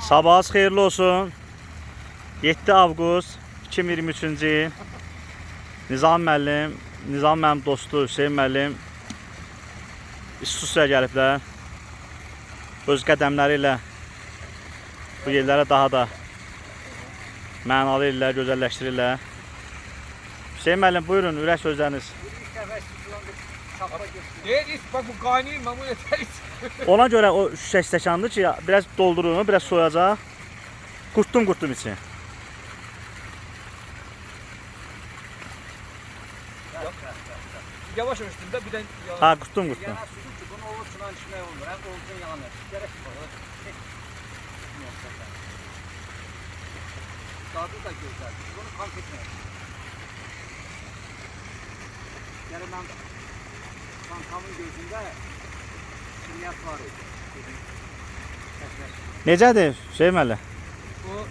Sabahınız xeyirli olsun. 7 avqust 2023-cü il. Nizam müəllim, Nizam mənim dostu Hüseyn müəllim İstusya gəliblər. Öz qədəmləri ilə bu yerlərə daha da mənalı illər gözəlləşdirirlər. Hüseyn müəllim buyurun ürək sözləriniz. Değil, bak bu ben bu yeter. Ona görə o şüşə stəkandır ki, biraz doldurun, biraz soyacaq. Qurtdum qurtdum içi. Yavaş yavaş da bir de yavaş. Ha, qurtdum qurtdum. Yana sütü ki bunu olursun içmeye olur. Hem olsun yanır. Gerek yok. Tadı da güzel. Bunu kamp etmeyin. Yani ben kankamın gözünde kimyat var idi. Necədir? Bu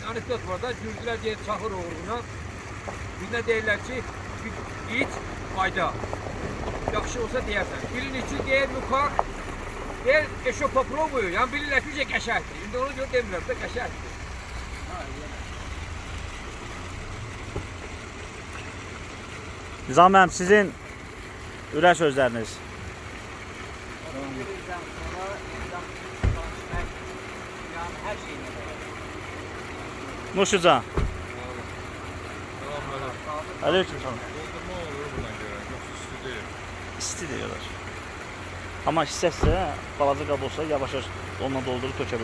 bir anekdot var da Gürcüler diye çakır uğruna. Birine derler ki it fayda. Yaxşı olsa deyərsən. Birinin için deyər yukarı. Deyər eşo popromuyor. Yani bilirlər ki şey qəşərdir. İndi onu görə demirlər də qəşərdir. Nizam sizin şeyine beraber. Nuşucan. Aleyküm salam. Doldurma olur buna göre. Yoksa üstü değil. İsti deyirlər. Amma hissəsə balaca qab olsa yavaş-yavaş onunla doldurub tökə.